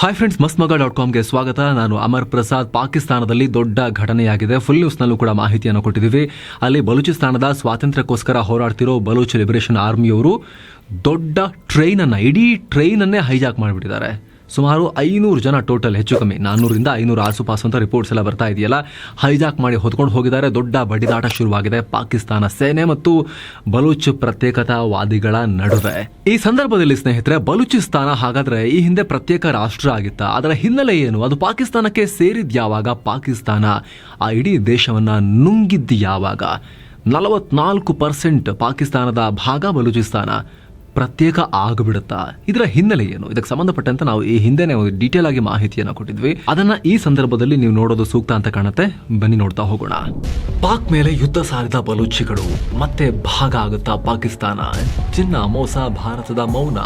Hi friends ಮಸ್ತ್ ಮಗ dot ಕಾಮ್ಗೆ ಸ್ವಾಗತ. ನಾನು ಅಮರ್ ಪ್ರಸಾದ್. ಪಾಕಿಸ್ತಾನದಲ್ಲಿ ದೊಡ್ಡ ಘಟನೆಯಾಗಿದೆ. ಫುಲ್ ನ್ಯೂಸ್ನಲ್ಲೂ ಕೂಡ ಮಾಹಿತಿಯನ್ನು ಕೊಟ್ಟಿದ್ದೀವಿ. ಅಲ್ಲಿ ಬಲೂಚಿಸ್ತಾನದ ಸ್ವಾತಂತ್ರ್ಯಕ್ಕೋಸ್ಕರ ಹೋರಾಡ್ತಿರೋ ಬಲೂಚ್ ಲಿಬರೇಷನ್ ಆರ್ಮಿಯವರು ದೊಡ್ಡ ಟ್ರೈನನ್ನು ಇಡೀ ಟ್ರೈನನ್ನೇ ಹೈಜಾಕ್ ಮಾಡಿಬಿಟ್ಟಿದ್ದಾರೆ. ಸುಮಾರು ಐನೂರು ಜನ ಟೋಟಲ್ ಹೆಚ್ಚು ಕಮ್ಮಿ. ನಾನ್ನೂರಿಂದ ಐನೂರು ಆಸುಪಾಸು ಅಂತ ರಿಪೋರ್ಟ್ಸ್ ಎಲ್ಲ ಬರ್ತಾ ಇದೆಯಲ್ಲ. ಹೈಜಾಕ್ ಮಾಡಿ ಹೊತ್ಕೊಂಡು ಹೋಗಿದ್ದಾರೆ. ದೊಡ್ಡ ಬಡಿದಾಟ ಶುರುವಾಗಿದೆ. ಪಾಕಿಸ್ತಾನ ಸೇನೆ ಮತ್ತು ಬಲೂಚ್ ಪ್ರತ್ಯೇಕತಾವಾದಿಗಳ ನಡುವೆ. ಈ ಸಂದರ್ಭದಲ್ಲಿ ಸ್ನೇಹಿತರೆ, ಬಲೂಚಿಸ್ತಾನ ಹಾಗಾದ್ರೆ ಈ ಹಿಂದೆ ಪ್ರತ್ಯೇಕ ರಾಷ್ಟ್ರ ಆಗಿತ್ತ. ಅದರ ಹಿನ್ನೆಲೆ ಏನು? ಅದು ಪಾಕಿಸ್ತಾನಕ್ಕೆ ಸೇರಿದ್ ಯಾವಾಗ? ಪಾಕಿಸ್ತಾನ ಆ ಇಡೀ ದೇಶವನ್ನ ನುಂಗಿದ್ದು ಯಾವಾಗ? ನಲವತ್ನಾಲ್ಕು ಪರ್ಸೆಂಟ್ ಪಾಕಿಸ್ತಾನದ ಭಾಗ ಬಲೂಚಿಸ್ತಾನ. ಪ್ರತ್ಯೇಕ ಆಗಿಬಿಡುತ್ತಾ? ಇದರ ಹಿನ್ನೆಲೆ ಏನು? ಇದಕ್ಕೆ ಸಂಬಂಧಪಟ್ಟಂತೆ ನಾವು ಈ ಹಿಂದೆನೆ ಡೀಟೇಲ್ ಆಗಿ ಮಾಹಿತಿಯನ್ನು ಕೊಟ್ಟಿದ್ವಿ. ಅದನ್ನ ಈ ಸಂದರ್ಭದಲ್ಲಿ ನೀವು ನೋಡೋದು ಸೂಕ್ತ ಅಂತ ಕಾಣುತ್ತೆ. ಬನ್ನಿ ನೋಡ್ತಾ ಹೋಗೋಣ. ಪಾಕ್ ಮೇಲೆ ಯುದ್ಧ ಸಾರಿದ ಬಲೂಚಿಗಳು. ಮತ್ತೆ ಭಾಗ ಆಗುತ್ತಾ ಪಾಕಿಸ್ತಾನ? ಚಿನ್ನ, ಮೋಸ, ಭಾರತದ ಮೌನ.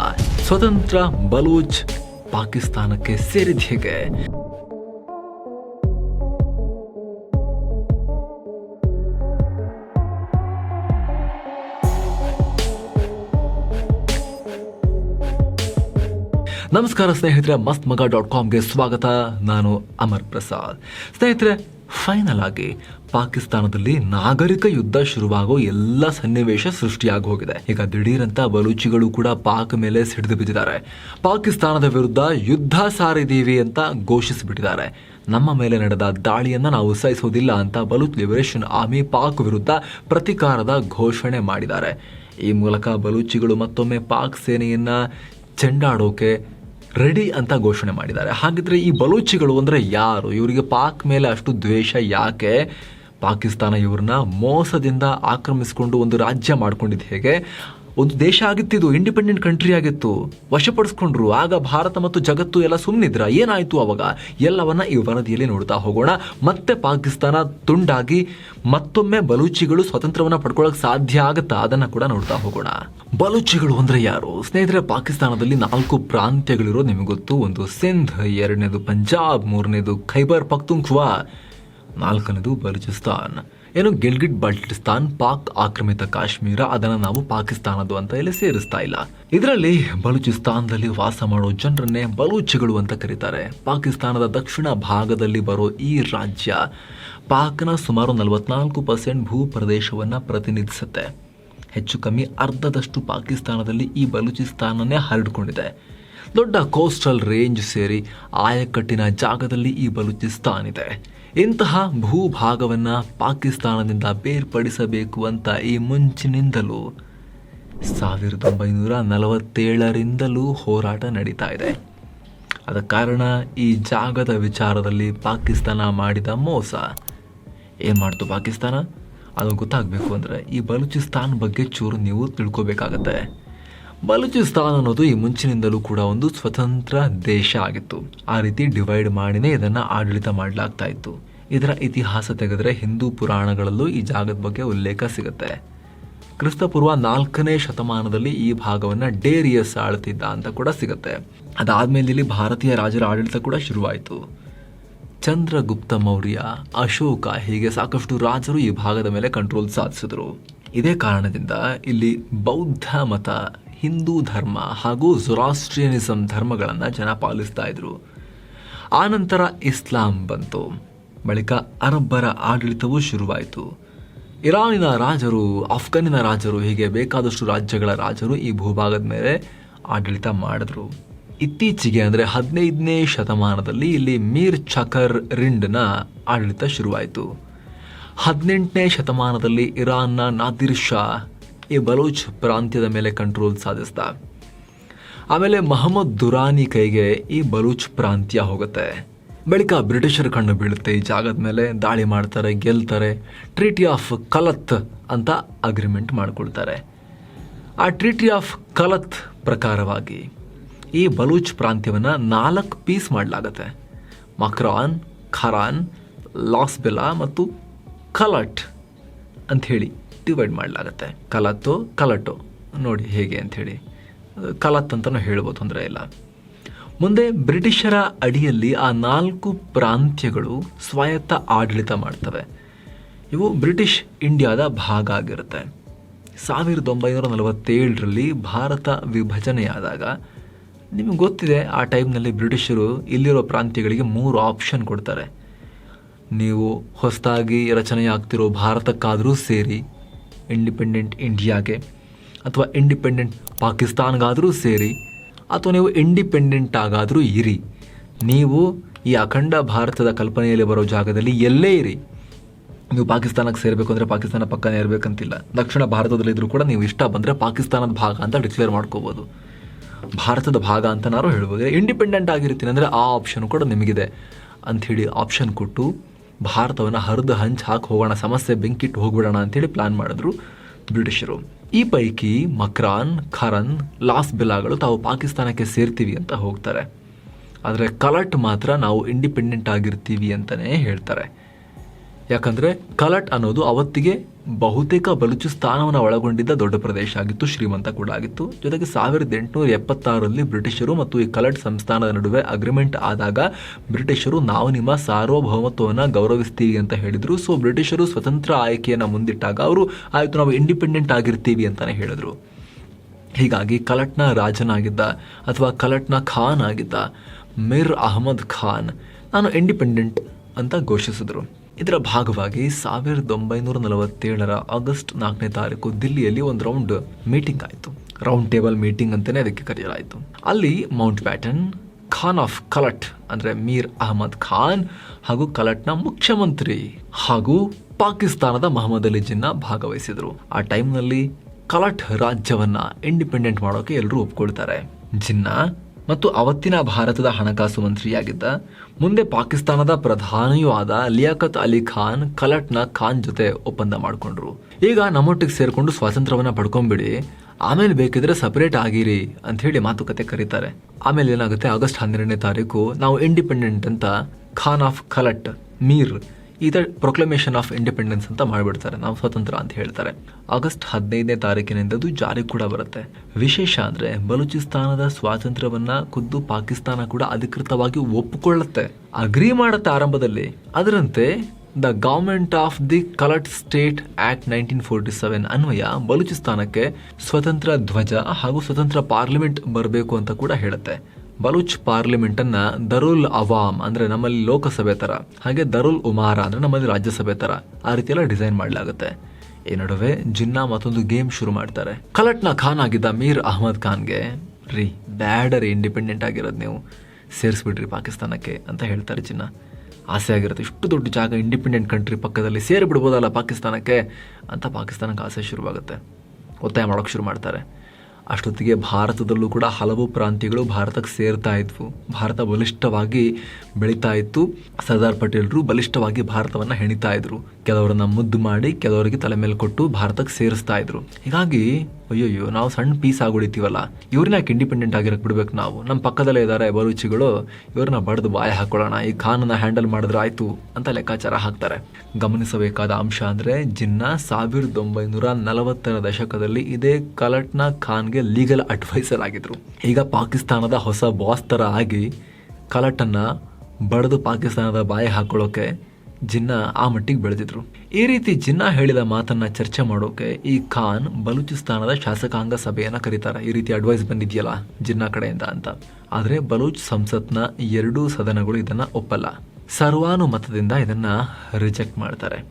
ಸ್ವತಂತ್ರ ಬಲೂಚ್ ಪಾಕಿಸ್ತಾನಕ್ಕೆ ಸೇರಿದ ಹೇಗೆ? ನಮಸ್ಕಾರ ಸ್ನೇಹಿತರೆ ಮಸ್ತ್ ಮಗ ಡಾಟ್ ಕಾಮ್ಗೆ ಸ್ವಾಗತ. ನಾನು ಅಮರ್ ಪ್ರಸಾದ್. ಸ್ನೇಹಿತರೆ ಫೈನಲ್ ಆಗಿ ಪಾಕಿಸ್ತಾನದಲ್ಲಿ ನಾಗರಿಕ ಯುದ್ಧ ಶುರುವಾಗೋ ಎಲ್ಲ ಸನ್ನಿವೇಶ ಸೃಷ್ಟಿಯಾಗಿ ಹೋಗಿದೆ. ಈಗ ದಿಢೀರಂತ ಬಲೂಚಿಗಳು ಕೂಡ ಪಾಕ್ ಮೇಲೆ ಸಿಡಿದು ಬಿದ್ದಿದ್ದಾರೆ. ಪಾಕಿಸ್ತಾನದ ವಿರುದ್ಧ ಯುದ್ಧ ಸಾರಿದೀವಿ ಅಂತ ಘೋಷಿಸಿಬಿಟ್ಟಿದ್ದಾರೆ. ನಮ್ಮ ಮೇಲೆ ನಡೆದ ದಾಳಿಯನ್ನು ನಾವು ಸಹಿಸೋದಿಲ್ಲ ಅಂತ ಬಲೂಚ್ ಲಿಬರೇಷನ್ ಆರ್ಮಿ ಪಾಕ್ ವಿರುದ್ಧ ಪ್ರತಿಕಾರದ ಘೋಷಣೆ ಮಾಡಿದ್ದಾರೆ. ಈ ಮೂಲಕ ಬಲೂಚಿಗಳು ಮತ್ತೊಮ್ಮೆ ಪಾಕ್ ಸೇನೆಯನ್ನ ಚೆಂಡಾಡೋಕೆ ರೆಡಿ ಅಂತ ಘೋಷಣೆ ಮಾಡಿದ್ದಾರೆ. ಹಾಗಿದ್ರೆ ಈ ಬಲೂಚಿಗಳು ಅಂದರೆ ಯಾರು? ಇವರಿಗೆ ಪಾಕ್ ಮೇಲೆ ಅಷ್ಟು ದ್ವೇಷ ಯಾಕೆ? ಪಾಕಿಸ್ತಾನ ಇವ್ರನ್ನ ಮೋಸದಿಂದ ಆಕ್ರಮಿಸಿಕೊಂಡು ಒಂದು ರಾಜ್ಯ ಮಾಡ್ಕೊಂಡಿದ್ದು ಹೇಗೆ? ಒಂದು ದೇಶ ಆಗಿತ್ತಿದು ಇಂಡಿಪೆಂಡೆಂಟ್ ಕಂಟ್ರಿ ಆಗಿತ್ತು, ವಶಪಡಿಸ್ಕೊಂಡ್ರು, ಆಗ ಭಾರತ ಮತ್ತು ಜಗತ್ತು ಎಲ್ಲ ಸುಮ್ಮನಿದ್ರ ಏನಾಯಿತು ಅವಾಗ? ಎಲ್ಲವನ್ನ ಈ ವರದಿಯಲ್ಲಿ ನೋಡ್ತಾ ಹೋಗೋಣ. ಮತ್ತೆ ಪಾಕಿಸ್ತಾನ ತುಂಡಾಗಿ ಮತ್ತೊಮ್ಮೆ ಬಲೂಚಿಗಳು ಸ್ವತಂತ್ರವನ್ನ ಪಡ್ಕೊಳ್ಳೋಕೆ ಸಾಧ್ಯ ಆಗುತ್ತಾ? ಅದನ್ನ ಕೂಡ ನೋಡ್ತಾ ಹೋಗೋಣ. ಬಲೂಚಿಗಳು ಅಂದ್ರೆ ಯಾರು? ಸ್ನೇಹಿತರೆ, ಪಾಕಿಸ್ತಾನದಲ್ಲಿ ನಾಲ್ಕು ಪ್ರಾಂತ್ಯಗಳಿರೋ ನಿಮಗೆ ಗೊತ್ತು. ಒಂದು ಸಿಂಧ್, ಎರಡನೇದು ಪಂಜಾಬ್, ಮೂರನೇದು ಖೈಬರ್ ಪಕ್ತುಂಖ್ವಾ ನಾಲ್ಕನೇದು ಬಲೂಚಿಸ್ತಾನ್. ಏನು ಗಿಲ್ಗಿಟ್ ಬಲ್ಟಿಸ್ತಾನ್ ಪಾಕ್ ಆಕ್ರಮಿತ ಕಾಶ್ಮೀರ, ಅದನ್ನು ನಾವು ಪಾಕಿಸ್ತಾನದು ಅಂತ ಇಲ್ಲಿ ಸೇರಿಸ್ತಾ ಇಲ್ಲ. ಇದರಲ್ಲಿ ಬಲೂಚಿಸ್ತಾನದಲ್ಲಿ ವಾಸ ಮಾಡೋ ಜನರನ್ನೇ ಬಲೂಚಿಗಳು ಅಂತ ಕರೀತಾರೆ. ಪಾಕಿಸ್ತಾನದ ದಕ್ಷಿಣ ಭಾಗದಲ್ಲಿ ಬರೋ ಈ ರಾಜ್ಯ ಪಾಕ್ನ ಸುಮಾರು ನಲವತ್ನಾಲ್ಕು ಪರ್ಸೆಂಟ್ ಭೂ ಪ್ರದೇಶವನ್ನು ಪ್ರತಿನಿಧಿಸುತ್ತೆ. ಹೆಚ್ಚು ಕಮ್ಮಿ ಅರ್ಧದಷ್ಟು ಪಾಕಿಸ್ತಾನದಲ್ಲಿ ಈ ಬಲೂಚಿಸ್ತಾನನ್ನೇ ಹರಡಿಕೊಂಡಿದೆ. ದೊಡ್ಡ ಕೋಸ್ಟಲ್ ರೇಂಜ್ ಸೇರಿ ಆಯಕಟ್ಟಿನ ಜಾಗದಲ್ಲಿ ಈ ಬಲೂಚಿಸ್ತಾನ್ ಇದೆ. ಇಂತಹ ಭೂಭಾಗವನ್ನು ಪಾಕಿಸ್ತಾನದಿಂದ ಬೇರ್ಪಡಿಸಬೇಕು ಅಂತ ಈ ಮುಂಚಿನಿಂದಲೂ ಸಾವಿರದ ಒಂಬೈನೂರ ನಲವತ್ತೇಳರಿಂದಲೂ ಹೋರಾಟ ನಡೀತಾ ಇದೆ. ಅದ ಕಾರಣ ಈ ಜಾಗದ ವಿಚಾರದಲ್ಲಿ ಪಾಕಿಸ್ತಾನ ಮಾಡಿದ ಮೋಸ. ಏನು ಮಾಡ್ತು ಪಾಕಿಸ್ತಾನ? ಅದು ಗೊತ್ತಾಗಬೇಕು ಅಂದರೆ ಈ ಬಲೂಚಿಸ್ತಾನ್ ಬಗ್ಗೆ ಚೂರು ನೀವು ತಿಳ್ಕೊಬೇಕಾಗತ್ತೆ. ಬಲೂಚಿಸ್ತಾನ್ ಅನ್ನೋದು ಈ ಮುಂಚಿನಿಂದಲೂ ಕೂಡ ಒಂದು ಸ್ವತಂತ್ರ ದೇಶ ಆಗಿತ್ತು. ಆ ರೀತಿ ಡಿವೈಡ್ ಮಾಡಿನೇ ಇದನ್ನು ಆಡಳಿತ ಮಾಡಲಾಗ್ತಾ ಇತ್ತು. ಇದರ ಇತಿಹಾಸ ತೆಗೆದರೆ ಹಿಂದೂ ಪುರಾಣಗಳಲ್ಲೂ ಈ ಜಾಗದ ಬಗ್ಗೆ ಉಲ್ಲೇಖ ಸಿಗುತ್ತೆ. ಕ್ರಿಸ್ತಪೂರ್ವ ನಾಲ್ಕನೇ ಶತಮಾನದಲ್ಲಿ ಈ ಭಾಗವನ್ನ ಡೇರಿಯಸ್ ಆಳ್ತಿದ್ದ ಅಂತ ಕೂಡ ಸಿಗುತ್ತೆ. ಅದಾದ್ಮೇಲೆ ಇಲ್ಲಿ ಭಾರತೀಯ ರಾಜರ ಆಡಳಿತ ಕೂಡ ಶುರುವಾಯಿತು. ಚಂದ್ರಗುಪ್ತ ಮೌರ್ಯ, ಅಶೋಕ ಹೀಗೆ ಸಾಕಷ್ಟು ರಾಜರು ಈ ಭಾಗದ ಮೇಲೆ ಕಂಟ್ರೋಲ್ ಸಾಧಿಸಿದ್ರು. ಇದೇ ಕಾರಣದಿಂದ ಇಲ್ಲಿ ಬೌದ್ಧ ಮತ ಹಿಂದೂ ಧರ್ಮ ಹಾಗೂ ಜೊರಾಸ್ಟ್ರಿಯನಿಸಂ ಧರ್ಮಗಳನ್ನು ಜನ ಪಾಲಿಸ್ತಾ ಇದ್ರು. ಆನಂತರ ಇಸ್ಲಾಂ ಬಂತು. ಬಳಿಕ ಅರಬ್ಬರ ಆಡಳಿತವೂ ಶುರುವಾಯಿತು. ಇರಾನಿನ ರಾಜರು ಅಫ್ಘಾನಿನ ರಾಜರು, ಹೀಗೆ ಬೇಕಾದಷ್ಟು ರಾಜ್ಯಗಳ ರಾಜರು ಈ ಭೂಭಾಗದ ಮೇಲೆ ಆಡಳಿತ ಮಾಡಿದ್ರು. ಇತ್ತೀಚೆಗೆ ಅಂದರೆ ಹದಿನೈದನೇ ಶತಮಾನದಲ್ಲಿ ಇಲ್ಲಿ ಮೀರ್ ಚಕರ್ ರಿಂಡ್ನ ಆಡಳಿತ ಶುರುವಾಯಿತು. ಹದಿನೆಂಟನೇ ಶತಮಾನದಲ್ಲಿ ಇರಾನ್ನ ನಾದಿರ್ ಶಾ ಈ ಬಲೂಚ್ ಪ್ರಾಂತ್ಯದ ಮೇಲೆ ಕಂಟ್ರೋಲ್ ಸಾಧಿಸ್ದ. ಆಮೇಲೆ ಮಹಮ್ಮದ್ ದುರಾನಿ ಕೈಗೆ ಈ ಬಲೂಚ್ ಪ್ರಾಂತ್ಯ ಹೋಗುತ್ತೆ. ಬಳಿಕ ಬ್ರಿಟಿಷರ ಕಣ್ಣು ಬೀಳುತ್ತೆ, ಈ ಜಾಗದ ಮೇಲೆ ದಾಳಿ ಮಾಡ್ತಾರೆ, ಗೆಲ್ತಾರೆ ಟ್ರೀಟಿ ಆಫ್ ಕಲತ್ ಅಂತ ಅಗ್ರಿಮೆಂಟ್ ಮಾಡಿಕೊಳ್ತಾರೆ. ಆ ಟ್ರೀಟಿ ಆಫ್ ಕಲತ್ ಪ್ರಕಾರವಾಗಿ ಈ ಬಲೂಚ್ ಪ್ರಾಂತ್ಯವನ್ನು ನಾಲ್ಕು ಪೀಸ್ ಮಾಡಲಾಗತ್ತೆ. ಮಕ್ರಾನ್, ಖರಾನ್, ಲಾಸ್ಬೆಲಾ ಮತ್ತು ಕಲಟ್ ಅಂಥೇಳಿ. ಡಿವೈಡ್ ಮಾಡಲಾಗತ್ತೆ. ಕಲತ್ತು, ಕಲಟು. ನೋಡಿ ಹೇಗೆ ಅಂಥೇಳಿ. ಕಲತ್ ಅಂತಲೂ ಹೇಳ್ಬೋದು ತೊಂದರೆ ಇಲ್ಲ. ಮುಂದೆ ಬ್ರಿಟಿಷರ ಅಡಿಯಲ್ಲಿ ಆ ನಾಲ್ಕು ಪ್ರಾಂತ್ಯಗಳು ಸ್ವಾಯತ್ತ ಆಡಳಿತ ಮಾಡ್ತವೆ. ಇವು ಬ್ರಿಟಿಷ್ ಇಂಡಿಯಾದ ಭಾಗ ಆಗಿರುತ್ತೆ. ಸಾವಿರದ ಒಂಬೈನೂರ ನಲವತ್ತೇಳರಲ್ಲಿ ಭಾರತ ವಿಭಜನೆಯಾದಾಗ, ನಿಮಗೆ ಗೊತ್ತಿದೆ, ಆ ಟೈಮ್ನಲ್ಲಿ ಬ್ರಿಟಿಷರು ಇಲ್ಲಿರೋ ಪ್ರಾಂತ್ಯಗಳಿಗೆ ಮೂರು ಆಪ್ಷನ್ ಕೊಡ್ತಾರೆ. ನೀವು ಹೊಸದಾಗಿ ರಚನೆಯಾಗ್ತಿರೋ ಭಾರತಕ್ಕಾದರೂ ಸೇರಿ ಇಂಡಿಪೆಂಡೆಂಟ್ ಇಂಡಿಯಾಗೆ ಅಥವಾ ಇಂಡಿಪೆಂಡೆಂಟ್ ಪಾಕಿಸ್ತಾನ್ಗಾದರೂ ಸೇರಿ ಅಥವಾ ನೀವು ಇಂಡಿಪೆಂಡೆಂಟ್ ಆಗಾದರೂ ಇರಿ. ನೀವು ಈ ಅಖಂಡ ಭಾರತದ ಕಲ್ಪನೆಯಲ್ಲಿ ಬರೋ ಜಾಗದಲ್ಲಿ ಎಲ್ಲೇ ಇರಿ. ನೀವು ಪಾಕಿಸ್ತಾನಕ್ಕೆ ಸೇರಬೇಕು ಅಂದರೆ ಪಾಕಿಸ್ತಾನ ಪಕ್ಕನೇ ಇರಬೇಕಂತಿಲ್ಲ. ದಕ್ಷಿಣ ಭಾರತದಲ್ಲಿದ್ದರೂ ಕೂಡ ನೀವು ಇಷ್ಟ ಬಂದರೆ ಪಾಕಿಸ್ತಾನದ ಭಾಗ ಅಂತ ಡಿಕ್ಲೇರ್ ಮಾಡ್ಕೋಬೋದು. ಭಾರತದ ಭಾಗ ಅಂತ ನಾನು ಹೇಳ್ಬೋದು. ಇಂಡಿಪೆಂಡೆಂಟ್ ಆಗಿರ್ತೀನಿ ಅಂದರೆ ಆ ಆಪ್ಷನ್ ಕೂಡ ನಿಮಗಿದೆ. ಅಂಥೇಳಿ ಆಪ್ಷನ್ ಕೊಟ್ಟು ಭಾರತವನ್ನು ಹರಿದು ಹಂಚ್ ಹಾಕಿ ಹೋಗೋಣ, ಸಮಸ್ಯೆ ಬೆಂಕಿಟ್ಟು ಹೋಗ್ಬಿಡೋಣ ಅಂತೇಳಿ ಪ್ಲಾನ್ ಮಾಡಿದ್ರು ಬ್ರಿಟಿಷರು. ಈ ಪೈಕಿ ಮಕ್ರಾನ್, ಖರನ್, ಲಾಸ್ ಬಿಲಾಗಳು ತಾವು ಪಾಕಿಸ್ತಾನಕ್ಕೆ ಸೇರ್ತೀವಿ ಅಂತ ಹೋಗ್ತಾರೆ. ಆದರೆ ಕಲಟ್ ಮಾತ್ರ ನಾವು ಇಂಡಿಪೆಂಡೆಂಟ್ ಆಗಿರ್ತೀವಿ ಅಂತಲೇ ಹೇಳ್ತಾರೆ. ಯಾಕಂದರೆ ಕಲಟ್ ಅನ್ನೋದು ಅವತ್ತಿಗೆ ಬಹುತೇಕ ಬಲೂಚಿಸ್ತಾನವನ್ನು ಒಳಗೊಂಡಿದ್ದ ದೊಡ್ಡ ಪ್ರದೇಶ ಆಗಿತ್ತು, ಶ್ರೀಮಂತ ಕೂಡ ಆಗಿತ್ತು. ಜೊತೆಗೆ ಸಾವಿರದ ಎಂಟುನೂರ ಎಪ್ಪತ್ತಾರರಲ್ಲಿ ಬ್ರಿಟಿಷರು ಮತ್ತು ಈ ಕಲಟ್ ಸಂಸ್ಥಾನದ ನಡುವೆ ಅಗ್ರಿಮೆಂಟ್ ಆದಾಗ ಬ್ರಿಟಿಷರು ನಾವು ನಿಮ್ಮ ಸಾರ್ವಭೌಮತ್ವವನ್ನು ಗೌರವಿಸ್ತೀವಿ ಅಂತ ಹೇಳಿದರು. ಸೊ ಬ್ರಿಟಿಷರು ಸ್ವತಂತ್ರ ಆಯ್ಕೆಯನ್ನು ಮುಂದಿಟ್ಟಾಗ ಅವರು, ಆಯಿತು, ನಾವು ಇಂಡಿಪೆಂಡೆಂಟ್ ಆಗಿರ್ತೀವಿ ಅಂತಲೇ ಹೇಳಿದರು. ಹೀಗಾಗಿ ಕಲಟ್ನ ರಾಜನಾಗಿದ್ದ ಅಥವಾ ಕಲಟ್ನ ಖಾನ್ ಆಗಿದ್ದ ಮಿರ್ ಅಹಮದ್ ಖಾನ್, ನಾನು ಇಂಡಿಪೆಂಡೆಂಟ್ ಅಂತ ಘೋಷಿಸಿದರು. ಇದರ ಭಾಗವಾಗಿ ಸಾವಿರದ ಒಂಬೈನೂರ ನಲವತ್ತೇಳರ ಆಗಸ್ಟ್ ನಾಲ್ಕನೇ ತಾರೀಕು ದಿಲ್ಲಿಯಲ್ಲಿ ಒಂದು ರೌಂಡ್ ಮೀಟಿಂಗ್ ಆಯಿತು. ರೌಂಡ್ ಟೇಬಲ್ ಮೀಟಿಂಗ್ ಅಂತಲೇ ಅದಕ್ಕೆ ಕರೆಯಲಾಯಿತು. ಅಲ್ಲಿ Mountbatten, Khan of Kalat ಅಂದರೆ ಮೀರ್ ಅಹಮದ್ ಖಾನ್ ಹಾಗೂ ಕಲಟ್ನ ಮುಖ್ಯಮಂತ್ರಿ ಹಾಗೂ ಪಾಕಿಸ್ತಾನದ ಮಹಮ್ಮದ್ ಅಲಿ ಜಿನ್ನ ಭಾಗವಹಿಸಿದರು. ಆ ಟೈಮ್ನಲ್ಲಿ ಕಲಟ್ ರಾಜ್ಯವನ್ನ ಇಂಡಿಪೆಂಡೆಂಟ್ ಮಾಡೋಕೆ ಎಲ್ಲರೂ ಒಪ್ಕೊಳ್ತಾರೆ. ಜಿನ್ನಾ ಮತ್ತು ಅವತ್ತಿನ ಭಾರತದ ಹಣಕಾಸು ಮಂತ್ರಿಯಾಗಿದ್ದ, ಮುಂದೆ ಪಾಕಿಸ್ತಾನದ ಪ್ರಧಾನಿಯೂ ಆದ ಲಿಯಾಕತ್ ಅಲಿ ಖಾನ್ ಕಲಟ್ನ ಖಾನ್ ಜೊತೆ ಒಪ್ಪಂದ ಮಾಡಿಕೊಂಡ್ರು. ಈಗ ನಮ್ಮೊಟ್ಟಿಗೆ ಸೇರ್ಕೊಂಡು ಸ್ವಾತಂತ್ರ್ಯವನ್ನ ಪಡ್ಕೊಂಡ್ಬಿಡಿ ಆಮೇಲೆ ಬೇಕಿದ್ರೆ ಸಪರೇಟ್ ಆಗಿರಿ ಅಂತ ಹೇಳಿ ಮಾತುಕತೆ ಕರೀತಾರೆ. ಆಮೇಲೆ ಏನಾಗುತ್ತೆ? ಆಗಸ್ಟ್ ಹನ್ನೆರಡನೇ ತಾರೀಕು ನಾವು ಇಂಡಿಪೆಂಡೆಂಟ್ ಅಂತ ಖಾನ್ ಆಫ್ ಕಲಟ್, ಮೀರ್ ಈತ ಪ್ರೊಕ್ಲಮೇಷನ್ ಆಫ್ ಇಂಡಿಪೆಂಡೆನ್ಸ್ ಅಂತ ಮಾಡಿಬಿಡ್ತಾರೆ, ನಾವು ಸ್ವತಂತ್ರ ಅಂತ ಹೇಳ್ತಾರೆ. ಆಗಸ್ಟ್ ಹದಿನೈದನೇ ತಾರೀಕಿನಿಂದ ಅದು ಜಾರಿಗೆ ಕೂಡ ಬರುತ್ತೆ. ವಿಶೇಷ ಅಂದ್ರೆ ಬಲೂಚಿಸ್ತಾನದ ಸ್ವಾತಂತ್ರ್ಯವನ್ನ ಖುದ್ದು ಪಾಕಿಸ್ತಾನ ಕೂಡ ಅಧಿಕೃತವಾಗಿ ಒಪ್ಪಿಕೊಳ್ಳುತ್ತೆ ಅಗ್ರಿ ಮಾಡುತ್ತೆ ಆರಂಭದಲ್ಲಿ. ಅದರಂತೆ the government of the Kalat state act nineteen forty seven ಅನ್ವಯ ಬಲೂಚಿಸ್ತಾನಕ್ಕೆ ಸ್ವತಂತ್ರ ಧ್ವಜ ಹಾಗೂ ಸ್ವತಂತ್ರ ಪಾರ್ಲಿಮೆಂಟ್ ಬರಬೇಕು ಅಂತ ಕೂಡ ಹೇಳುತ್ತೆ. ಬಲೂಚ್ ಪಾರ್ಲಿಮೆಂಟ್ ಅನ್ನ ದರುಲ್ ಅವಾಮ್, ಅಂದ್ರೆ ನಮ್ಮಲ್ಲಿ ಲೋಕಸಭೆ ತರ, ಹಾಗೆ ದರುಲ್ ಉಮಾರ, ಅಂದ್ರೆ ನಮ್ಮಲ್ಲಿ ರಾಜ್ಯಸಭೆ ತರ, ಆ ರೀತಿಯೆಲ್ಲ ಡಿಸೈನ್ ಮಾಡಲಾಗುತ್ತೆ. ಈ ನಡುವೆ ಜಿನ್ನಾ ಮತ್ತೊಂದು ಗೇಮ್ ಶುರು ಮಾಡ್ತಾರೆ. ಕಲಟ್ನ ಖಾನ್ ಆಗಿದ್ದ ಮೀರ್ ಅಹಮದ್ ಖಾನ್ಗೆ, ರೀ, ಬ್ಯಾಡರಿ ಇಂಡಿಪೆಂಡೆಂಟ್ ಆಗಿರೋದು ನೀವು, ಸೇರಿಸ್ಬಿಡ್ರಿ ಪಾಕಿಸ್ತಾನಕ್ಕೆ ಅಂತ ಹೇಳ್ತಾರೆ ಜಿನ್ನಾ. ಆಸೆ ಆಗಿರುತ್ತೆ, ಇಷ್ಟು ದೊಡ್ಡ ಜಾಗ ಇಂಡಿಪೆಂಡೆಂಟ್ ಕಂಟ್ರಿ ಪಕ್ಕದಲ್ಲಿ ಸೇರಿಬಿಡ್ಬೋದಲ್ಲ ಪಾಕಿಸ್ತಾನಕ್ಕೆ ಅಂತ ಪಾಕಿಸ್ತಾನಕ್ಕೆ ಆಸೆ ಶುರುವಾಗುತ್ತೆ. ಒತ್ತಾಯ ಮಾಡೋಕೆ ಶುರು ಮಾಡ್ತಾರೆ. ಅಷ್ಟೊತ್ತಿಗೆ ಭಾರತದಲ್ಲೂ ಕೂಡ ಹಲವು ಪ್ರಾಂತ್ಯಗಳು ಭಾರತಕ್ಕೆ ಸೇರ್ತಾ ಇದ್ವು. ಭಾರತ ಬಲಿಷ್ಠವಾಗಿ ಬೆಳೀತಾ ಇತ್ತು. ಸರ್ದಾರ್ ಪಟೇಲ್ರು ಬಲಿಷ್ಠವಾಗಿ ಭಾರತವನ್ನು ಹೆಣಿತಾ ಇದ್ರು. ಕೆಲವರನ್ನ ಮುದ್ದು ಮಾಡಿ, ಕೆಲವರಿಗೆ ತಲೆ ಮೇಲೆ ಕೊಟ್ಟು ಭಾರತಕ್ಕೆ ಸೇರಿಸ್ತಾ ಇದ್ರು. ಹೀಗಾಗಿ, ಅಯ್ಯೋಯ್ಯೋ, ನಾವು ಸಣ್ಣ ಪೀಸ್ ಆಗುಳಿತೀವಲ್ಲ ಇವ್ರನ್ನ ಯಾಕೆ ಇಂಡಿಪೆಂಡೆಂಟ್ ಆಗಿರಕ್ಕೆ ಬಿಡ್ಬೇಕು ನಾವು? ನಮ್ಮ ಪಕ್ಕದಲ್ಲೇ ಇದ್ದಾರೆ ಬರುಚಿಗಳು ಇವ್ರನ್ನ ಬಡ್ದು ಬಾಯ ಹಾಕೊಳ್ಳೋಣ. ಈ ಖಾನನ್ನ ಹ್ಯಾಂಡಲ್ ಮಾಡಿದ್ರೆ ಆಯ್ತು ಅಂತ ಲೆಕ್ಕಾಚಾರ ಹಾಕ್ತಾರೆ. ಗಮನಿಸಬೇಕಾದ ಅಂಶ ಅಂದ್ರೆ, ಜಿನ್ನ ಸಾವಿರದ ಒಂಬೈನೂರ ನಲವತ್ತರ ದಶಕದಲ್ಲಿ ಇದೇ ಕಲಟ್ನ ಖಾನ್ಗೆ ಲೀಗಲ್ ಅಡ್ವೈಸರ್ ಆಗಿದ್ರು. ಈಗ ಪಾಕಿಸ್ತಾನದ ಹೊಸ ಬಾಸ್ ಥರ ಆಗಿ ಕಲಟನ್ನು ಬಡಿದು ಪಾಕಿಸ್ತಾನದ ಬಾಯಿ ಹಾಕೊಳ್ಳೋಕೆ ಜಿನ್ನಾ ಆ ಮಟ್ಟಿಗೆ ಬೆಳೆದಿದ್ರು. ಈ ರೀತಿ ಜಿನ್ನಾ ಹೇಳಿದ ಮಾತನ್ನ ಚರ್ಚೆ ಮಾಡೋಕೆ ಈ ಖಾನ್ ಬಲೂಚಿಸ್ತಾನದ ಶಾಸಕಾಂಗ ಸಭೆಯನ್ನ ಕರೀತಾರೆ. ಈ ರೀತಿ ಅಡ್ವೈಸ್ ಬಂದಿದೆಯಲ್ಲ ಜಿನ್ನಾ ಕಡೆಯಿಂದ ಅಂತ. ಆದ್ರೆ ಬಲೂಚ್ ಸಂಸತ್ನ ಎರಡೂ ಸದನಗಳು ಇದನ್ನ ಒಪ್ಪಲ್ಲ. ಸರ್ವಾನುಮತದಿಂದ ಇದನ್ನ ರಿಜೆಕ್ಟ್ ಮಾಡ್ತಾರೆ.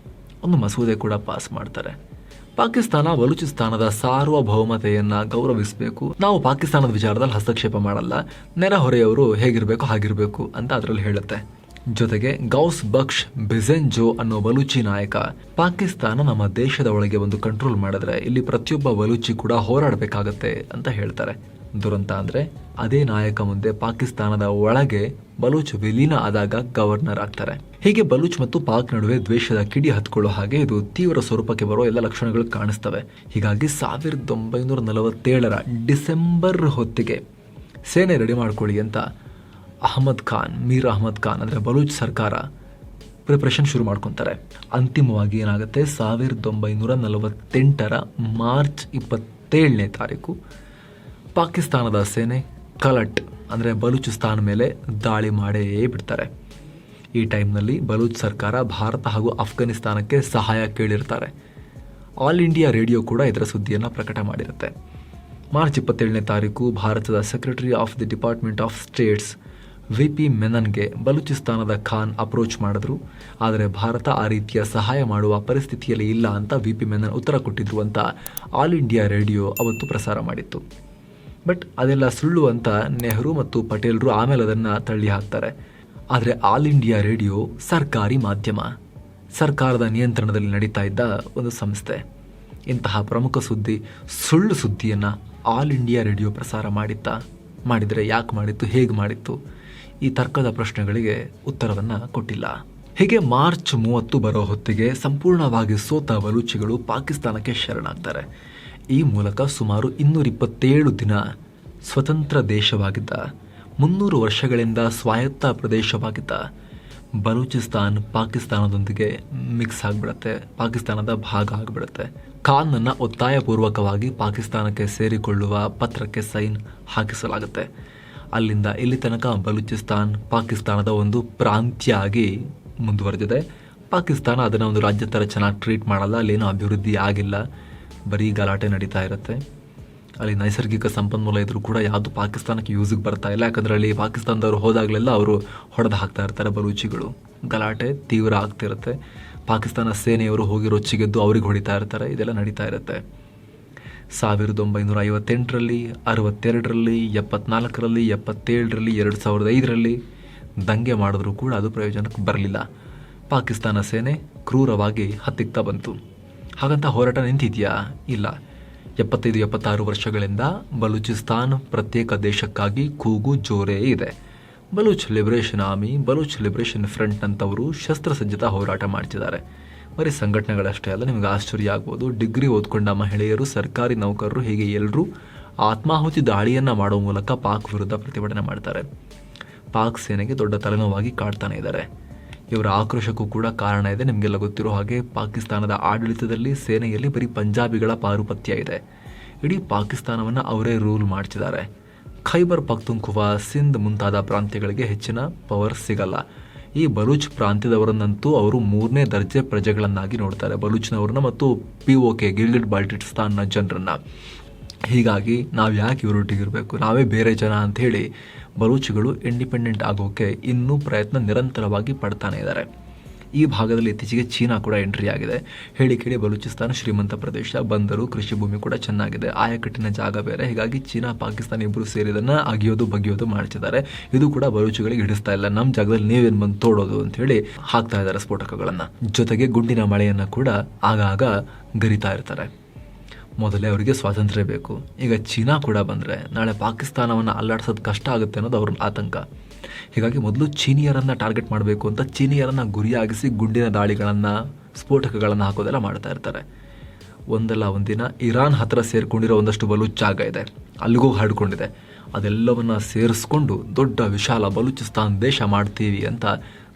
ಒಂದು ಮಸೂದೆ ಕೂಡ ಪಾಸ್ ಮಾಡ್ತಾರೆ. ಪಾಕಿಸ್ತಾನ ಬಲೂಚಿಸ್ತಾನದ ಸಾರ್ವಭೌಮತೆಯನ್ನ ಗೌರವಿಸಬೇಕು. ನಾವು ಪಾಕಿಸ್ತಾನದ ವಿಚಾರದಲ್ಲಿ ಹಸ್ತಕ್ಷೇಪ ಮಾಡಲ್ಲ. ನೆರೆಹೊರೆಯವರು ಹೇಗಿರಬೇಕು ಹಾಗಿರಬೇಕು ಅಂತ ಅದರಲ್ಲಿ ಹೇಳುತ್ತೆ. ಜೊತೆಗೆ ಗೌಸ್ ಬಕ್ಷ್ ಬಿಜೆಂಜೋ ಅನ್ನೋ ಬಲೂಚಿ ನಾಯಕ ಪಾಕಿಸ್ತಾನ ನಮ್ಮ ದೇಶದ ಒಳಗೆ ಒಂದು ಕಂಟ್ರೋಲ್ ಮಾಡಿದ್ರೆ ಇಲ್ಲಿ ಪ್ರತಿಯೊಬ್ಬ ಬಲೂಚಿ ಕೂಡ ಹೋರಾಡಬೇಕಾಗತ್ತೆ ಅಂತ ಹೇಳ್ತಾರೆ. ದುರಂತ ಅಂದರೆ ಅದೇ ನಾಯಕ ಮುಂದೆ ಪಾಕಿಸ್ತಾನದ ಒಳಗೆ ಬಲೂಚ್ ವಿಲೀನ ಆದಾಗ ಗವರ್ನರ್ ಆಗ್ತಾರೆ. ಹೀಗೆ ಬಲೂಚ್ ಮತ್ತು ಪಾಕ್ ನಡುವೆ ದ್ವೇಷದ ಕಿಡಿ ಹತ್ಕೊಳ್ಳೋ ಹಾಗೆ ಇದು ತೀವ್ರ ಸ್ವರೂಪಕ್ಕೆ ಬರೋ ಎಲ್ಲ ಲಕ್ಷಣಗಳು ಕಾಣಿಸ್ತವೆ. ಹೀಗಾಗಿ ಸಾವಿರದ ಒಂಬೈನೂರ ನಲವತ್ತೇಳರ ಡಿಸೆಂಬರ್ ಹೊತ್ತಿಗೆ ಸೇನೆ ರೆಡಿ ಮಾಡ್ಕೊಳ್ಳಿ ಅಂತ ಅಹಮದ್ ಖಾನ್, ಮೀರ್ ಅಹಮದ್ ಖಾನ್ ಅಂದರೆ ಬಲೂಚ್ ಸರ್ಕಾರ ಪ್ರಿಪ್ರೇಷನ್ ಶುರು ಮಾಡ್ಕೊತಾರೆ. ಅಂತಿಮವಾಗಿ ಏನಾಗುತ್ತೆ? ಸಾವಿರದ ಒಂಬೈನೂರ ನಲವತ್ತೆಂಟರ ಮಾರ್ಚ್ ಇಪ್ಪತ್ತೇಳನೇ ತಾರೀಕು ಪಾಕಿಸ್ತಾನದ ಸೇನೆ ಕಲಟ್, ಅಂದರೆ ಬಲೂಚಿಸ್ತಾನ್ ಮೇಲೆ ದಾಳಿ ಮಾಡೇ ಬಿಡ್ತಾರೆ. ಈ ಟೈಮ್ನಲ್ಲಿ ಬಲೂಚ್ ಸರ್ಕಾರ ಭಾರತ ಹಾಗೂ ಅಫ್ಘಾನಿಸ್ತಾನಕ್ಕೆ ಸಹಾಯ ಕೇಳಿರ್ತಾರೆ. ಆಲ್ ಇಂಡಿಯಾ ರೇಡಿಯೋ ಕೂಡ ಇದರ ಸುದ್ದಿಯನ್ನು ಪ್ರಕಟ ಮಾಡಿರುತ್ತೆ. ಮಾರ್ಚ್ ಇಪ್ಪತ್ತೇಳನೇ ತಾರೀಕು ಭಾರತದ secretary of the department of states V P ಮೆನನ್ಗೆ ಬಲೂಚಿಸ್ತಾನದ ಖಾನ್ ಅಪ್ರೋಚ್ ಮಾಡಿದ್ರು. ಆದರೆ ಭಾರತ ಆ ರೀತಿಯ ಸಹಾಯ ಮಾಡುವ ಪರಿಸ್ಥಿತಿಯಲ್ಲಿ ಇಲ್ಲ ಅಂತ ವಿ ಪಿ ಮೆನನ್ ಉತ್ತರ ಕೊಟ್ಟಿದ್ರು ಅಂತ ಆಲ್ ಇಂಡಿಯಾ ರೇಡಿಯೋ ಅವತ್ತು ಪ್ರಸಾರ ಮಾಡಿತ್ತು. ಬಟ್ ಅದೆಲ್ಲ ಸುಳ್ಳು ಅಂತ ನೆಹರು ಮತ್ತು ಪಟೇಲ್ರು ಆಮೇಲೆ ಅದನ್ನು ತಳ್ಳಿ ಹಾಕ್ತಾರೆ. ಆದರೆ ಆಲ್ ಇಂಡಿಯಾ ರೇಡಿಯೋ ಸರ್ಕಾರಿ ಮಾಧ್ಯಮ. ಸರ್ಕಾರದ ನಿಯಂತ್ರಣದಲ್ಲಿ ನಡೀತಾ ಇದ್ದ ಒಂದು ಸಂಸ್ಥೆ. ಇಂತಹ ಪ್ರಮುಖ ಸುದ್ದಿ, ಸುಳ್ಳು ಸುದ್ದಿಯನ್ನು ಆಲ್ ಇಂಡಿಯಾ ರೇಡಿಯೋ ಪ್ರಸಾರ ಮಾಡಿತ್ತಾ, ಮಾಡಿದರೆ ಯಾಕೆ ಮಾಡಿತ್ತು, ಹೇಗೆ ಮಾಡಿತ್ತು? ಈ ತರ್ಕದ ಪ್ರಶ್ನೆಗಳಿಗೆ ಉತ್ತರವನ್ನು ಕೊಟ್ಟಿಲ್ಲ. ಹೀಗೆ ಮಾರ್ಚ್ ಮೂವತ್ತು ಬರೋ ಹೊತ್ತಿಗೆ ಸಂಪೂರ್ಣವಾಗಿ ಸೋತ ಬಲೂಚಿಗಳು ಪಾಕಿಸ್ತಾನಕ್ಕೆ ಶರಣಾಗ್ತಾರೆ. ಈ ಮೂಲಕ ಸುಮಾರು ಇನ್ನೂರ ಇಪ್ಪತ್ತೇಳು ದಿನ ಸ್ವತಂತ್ರ ದೇಶವಾಗಿದ್ದ, ಮುನ್ನೂರು ವರ್ಷಗಳಿಂದ ಸ್ವಾಯತ್ತ ಪ್ರದೇಶವಾಗಿದ್ದ ಬಲೂಚಿಸ್ತಾನ್ ಪಾಕಿಸ್ತಾನದೊಂದಿಗೆ ಮಿಕ್ಸ್ ಆಗಿಬಿಡುತ್ತೆ, ಪಾಕಿಸ್ತಾನದ ಭಾಗ ಆಗಿಬಿಡುತ್ತೆ. ಖಾನ್ನನ್ನು ಒತ್ತಾಯಪೂರ್ವಕವಾಗಿ ಪಾಕಿಸ್ತಾನಕ್ಕೆ ಸೇರಿಕೊಳ್ಳುವ ಪತ್ರಕ್ಕೆ ಸೈನ್ ಹಾಕಿಸಲಾಗುತ್ತೆ. ಅಲ್ಲಿಂದ ಇಲ್ಲಿ ತನಕ ಬಲೂಚಿಸ್ತಾನ್ ಪಾಕಿಸ್ತಾನದ ಒಂದು ಪ್ರಾಂತ್ಯ ಆಗಿ ಮುಂದುವರೆದಿದೆ. ಪಾಕಿಸ್ತಾನ ಅದನ್ನು ಒಂದು ರಾಜ್ಯ ಥರ ಚೆನ್ನಾಗಿ ಟ್ರೀಟ್ ಮಾಡಲ್ಲ, ಅಲ್ಲೇನೂ ಅಭಿವೃದ್ಧಿ ಆಗಿಲ್ಲ. ಬರೀ ಗಲಾಟೆ ನಡೀತಾ ಇರುತ್ತೆ. ಅಲ್ಲಿ ನೈಸರ್ಗಿಕ ಸಂಪನ್ಮೂಲ ಇದ್ರೂ ಕೂಡ ಯಾವುದು ಪಾಕಿಸ್ತಾನಕ್ಕೆ ಯೂಸಿಗೆ ಬರ್ತಾ ಇಲ್ಲ. ಯಾಕಂದರೆ ಅಲ್ಲಿ ಪಾಕಿಸ್ತಾನದವರು ಹೋದಾಗಲೆಲ್ಲ ಅವರು ಹೊಡೆದು ಹಾಕ್ತಾ ಇರ್ತಾರೆ ಬಲೂಚಿಗಳು. ಗಲಾಟೆ ತೀವ್ರ ಆಗ್ತಿರುತ್ತೆ. ಪಾಕಿಸ್ತಾನ ಸೇನೆಯವರು ಹೋಗಿ ರೊಚ್ಚಿಗೆದ್ದು ಅವ್ರಿಗೆ ಹೊಡಿತಾ ಇರ್ತಾರೆ. ಇದೆಲ್ಲ ನಡೀತಾ ಇರುತ್ತೆ. ಸಾವಿರದ ಒಂಬೈನೂರ ಐವತ್ತೆಂಟರಲ್ಲಿ, ಅರವತ್ತೆರಡರಲ್ಲಿ, ಎಪ್ಪತ್ನಾಲ್ಕರಲ್ಲಿ, ಎಪ್ಪತ್ತೇಳರಲ್ಲಿ, ಎರಡು ಸಾವಿರದ ಐದರಲ್ಲಿ ದಂಗೆ ಮಾಡಿದ್ರೂ ಕೂಡ ಅದು ಪ್ರಯೋಜನಕ್ಕೆ ಬರಲಿಲ್ಲ. ಪಾಕಿಸ್ತಾನ ಸೇನೆ ಕ್ರೂರವಾಗಿ ಹತ್ತಿಕ್ತಾ ಬಂತು. ಹಾಗಂತ ಹೋರಾಟ ನಿಂತಿದೆಯಾ? ಇಲ್ಲ. ಎಪ್ಪತ್ತೈದು, ಎಪ್ಪತ್ತಾರು ವರ್ಷಗಳಿಂದ ಬಲೂಚಿಸ್ತಾನ್ ಪ್ರತ್ಯೇಕ ದೇಶಕ್ಕಾಗಿ ಕೂಗು ಜೋರೇ ಇದೆ. Baloch liberation army, Baloch liberation front ಅಂತವರು ಶಸ್ತ್ರಸಜ್ಜಿತ ಹೋರಾಟ ಮಾಡ್ತಿದ್ದಾರೆ. ಬರೀ ಸಂಘಟನೆಗಳಷ್ಟೇ ಅಲ್ಲ, ನಿಮಗೆ ಆಶ್ಚರ್ಯ ಆಗ್ಬೋದು. ಡಿಗ್ರಿ ಓದ್ಕೊಂಡ ಮಹಿಳೆಯರು, ಸರ್ಕಾರಿ ನೌಕರರು, ಹೀಗೆ ಎಲ್ಲರೂ ಆತ್ಮಾಹುತಿ ದಾಳಿಯನ್ನು ಮಾಡೋ ಮೂಲಕ ಪಾಕ್ ವಿರುದ್ಧ ಪ್ರತಿಭಟನೆ ಮಾಡ್ತಾರೆ. ಪಾಕ್ ಸೇನೆಗೆ ದೊಡ್ಡ ತಲೆನೋವಾಗಿ ಕಾಡ್ತಾನೆ ಇದ್ದಾರೆ. ಇವರ ಆಕ್ರೋಶಕ್ಕೂ ಕೂಡ ಕಾರಣ ಇದೆ. ನಿಮಗೆಲ್ಲ ಗೊತ್ತಿರೋ ಹಾಗೆ ಪಾಕಿಸ್ತಾನದ ಆಡಳಿತದಲ್ಲಿ ಸೇನೆಯಲ್ಲಿ ಬರೀ ಪಂಜಾಬಿಗಳ ಪಾರುಪತ್ಯ ಇದೆ. ಇಡೀ ಪಾಕಿಸ್ತಾನವನ್ನು ಅವರೇ ರೂಲ್ ಮಾಡ್ತಿದ್ದಾರೆ. ಖೈಬರ್ ಪಖ್ತುಂಖುವಾ ಸಿಂಧ್ ಮುಂತಾದ ಪ್ರಾಂತ್ಯಗಳಿಗೆ ಹೆಚ್ಚಿನ ಪವರ್ ಸಿಗಲ್ಲ. ಈ ಬಲೂಚ್ ಪ್ರಾಂತ್ಯದವರನ್ನಂತೂ ಅವರು ಮೂರನೇ ದರ್ಜೆ ಪ್ರಜೆಗಳನ್ನಾಗಿ ನೋಡ್ತಾರೆ. ಬಲೂಚ್ನವ್ರನ್ನ ಮತ್ತು ಪಿ ಒ ಕೆ, ಗಿಲ್ಗಿಟ್ ಬಾಲ್ಟಿಸ್ತಾನ್ನ ಜನರನ್ನು. ಹೀಗಾಗಿ ನಾವು ಯಾಕೆ ಇವರೊಟ್ಟಿಗಿರಬೇಕು? ನಾವೇ ಬೇರೆ ಜನ ಅಂತ ಹೇಳಿ ಬಲೂಚಿಗಳು ಇಂಡಿಪೆಂಡೆಂಟ್ ಆಗೋಕ್ಕೆ ಇನ್ನೂ ಪ್ರಯತ್ನ ನಿರಂತರವಾಗಿ ಪಡ್ತಾನೆ ಇದ್ದಾರೆ. ಈ ಭಾಗದಲ್ಲಿ ಇತ್ತೀಚೆಗೆ ಚೀನಾ ಕೂಡ ಎಂಟ್ರಿ ಆಗಿದೆ. ಹೇಳಿ ಕೇಳಿ ಬಲೂಚಿಸ್ತಾನ ಶ್ರೀಮಂತ ಪ್ರದೇಶ, ಬಂದರು, ಕೃಷಿ ಭೂಮಿ ಕೂಡ ಚೆನ್ನಾಗಿದೆ. ಆಯಕಟ್ಟಿನ ಜಾಗ ಬೇರೆ. ಹೀಗಾಗಿ ಚೀನಾ, ಪಾಕಿಸ್ತಾನ ಇಬ್ಬರು ಸೇರಿದನ್ನು ಅಗಿಯೋದು, ಬಗೆಯೋದು ಮಾಡ್ತಿದ್ದಾರೆ ಇದು ಕೂಡ ಬಲೂಚಿಗಳಿಗೆ ಹಿಡಿಸ್ತಾ ಇಲ್ಲ. ನಮ್ಮ ಜಾಗದಲ್ಲಿ ನೀವೇನು ಬಂದು ತೋಡೋದು ಅಂತ ಹೇಳಿ ಹಾಕ್ತಾ ಇದ್ದಾರೆ ಸ್ಫೋಟಕಗಳನ್ನು. ಜೊತೆಗೆ ಗುಂಡಿನ ಮಳೆಯನ್ನು ಕೂಡ ಆಗಾಗ ಗರಿತಾ ಇರ್ತಾರೆ. ಮೊದಲೇ ಅವರಿಗೆ ಸ್ವಾತಂತ್ರ್ಯ ಬೇಕು. ಈಗ ಚೀನಾ ಕೂಡ ಬಂದರೆ ನಾಳೆ ಪಾಕಿಸ್ತಾನವನ್ನು ಅಲ್ಲಾಡಿಸೋದು ಕಷ್ಟ ಆಗುತ್ತೆ ಅನ್ನೋದು ಅವ್ರ ಆತಂಕ. ಹೀಗಾಗಿ ಮೊದಲು ಚೀನಿಯರನ್ನು ಟಾರ್ಗೆಟ್ ಮಾಡಬೇಕು ಅಂತ ಚೀನಿಯರನ್ನು ಗುರಿಯಾಗಿಸಿ ಗುಂಡಿನ ದಾಳಿಗಳನ್ನು, ಸ್ಫೋಟಕಗಳನ್ನು ಹಾಕೋದೆಲ್ಲ ಮಾಡ್ತಾ ಇರ್ತಾರೆ. ಒಂದಲ್ಲ ಒಂದಿನ ಇರಾನ್ ಹತ್ತಿರ ಸೇರಿಕೊಂಡಿರೋ ಒಂದಷ್ಟು ಬಲೂಚ್ ಜಾಗ ಇದೆ. ಅಲ್ಲಿಗೂ ಹರಡ್ಕೊಂಡಿದೆ ಅದೆಲ್ಲವನ್ನು ಸೇರಿಸ್ಕೊಂಡು ದೊಡ್ಡ ವಿಶಾಲ ಬಲೂಚಿಸ್ತಾನ್ ದೇಶ ಮಾಡ್ತೀವಿ ಅಂತ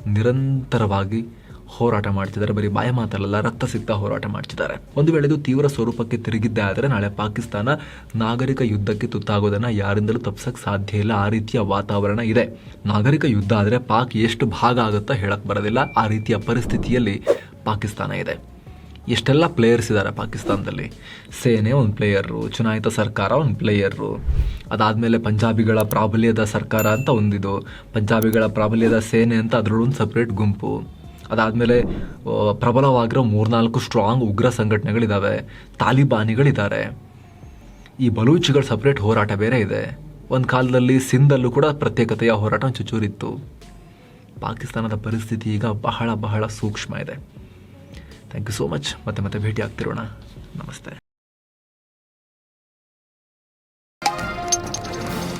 ನಿರಂತರವಾಗಿ ಹೋರಾಟ ಮಾಡ್ತಿದ್ದಾರೆ. ಬರೀ ಬಾಯ ಮಾತಲ್ಲ ರಕ್ತ ಸಿಗ್ತಾ ಹೋರಾಟ ಮಾಡ್ತಿದ್ದಾರೆ. ಒಂದು ವೇಳೆ ಇದು ತೀವ್ರ ಸ್ವರೂಪಕ್ಕೆ ತಿರುಗಿದ್ದೆ ಆದರೆ ನಾಳೆ ಪಾಕಿಸ್ತಾನ ನಾಗರಿಕ ಯುದ್ಧಕ್ಕೆ ತುತ್ತಾಗೋದನ್ನ ಯಾರಿಂದಲೂ ತಪ್ಸಕ್ ಸಾಧ್ಯ ಇಲ್ಲ. ಆ ರೀತಿಯ ವಾತಾವರಣ ಇದೆ. ನಾಗರಿಕ ಯುದ್ಧ ಆದರೆ ಪಾಕ್ ಎಷ್ಟು ಭಾಗ ಆಗುತ್ತಾ ಹೇಳಕ್ ಬರೋದಿಲ್ಲ. ಆ ರೀತಿಯ ಪರಿಸ್ಥಿತಿಯಲ್ಲಿ ಪಾಕಿಸ್ತಾನ ಇದೆ. ಎಷ್ಟೆಲ್ಲ ಪ್ಲೇಯರ್ಸ್ ಇದ್ದಾರೆ ಪಾಕಿಸ್ತಾನದಲ್ಲಿ? ಸೇನೆ ಒಂದು ಪ್ಲೇಯರು ಚುನಾಯಿತ ಸರ್ಕಾರ ಒಂದು ಪ್ಲೇಯರು ಅದಾದಮೇಲೆ ಪಂಜಾಬಿಗಳ ಪ್ರಾಬಲ್ಯದ ಸರ್ಕಾರ ಅಂತ ಒಂದಿದು. ಪಂಜಾಬಿಗಳ ಪ್ರಾಬಲ್ಯದ ಸೇನೆ ಅಂತ ಅದರಲ್ಲೊಂದು ಸಪ್ರೇಟ್ ಗುಂಪು. ಅದಾದಮೇಲೆ ಪ್ರಬಲವಾಗಿರೋ ಮೂರ್ನಾಲ್ಕು ಸ್ಟ್ರಾಂಗ್ ಉಗ್ರ ಸಂಘಟನೆಗಳಿದ್ದಾವೆ ತಾಲಿಬಾನಿಗಳಿದ್ದಾರೆ. ಈ ಬಲೂಚಿಗಳ ಸಪ್ರೇಟ್ ಹೋರಾಟ ಬೇರೆ ಇದೆ. ಒಂದು ಕಾಲದಲ್ಲಿ ಸಿಂಧಲ್ಲೂ ಕೂಡ ಪ್ರತ್ಯೇಕತೆಯ ಹೋರಾಟ ಚುಚೂರಿತ್ತು ಪಾಕಿಸ್ತಾನದ ಪರಿಸ್ಥಿತಿ ಈಗ ಬಹಳ ಬಹಳ ಸೂಕ್ಷ್ಮ ಇದೆ. ಥ್ಯಾಂಕ್ ಯು ಸೋ ಮಚ್ ಮತ್ತೆ ಮತ್ತೆ ಭೇಟಿ ಆಗ್ತಿರೋಣ ನಮಸ್ತೆ.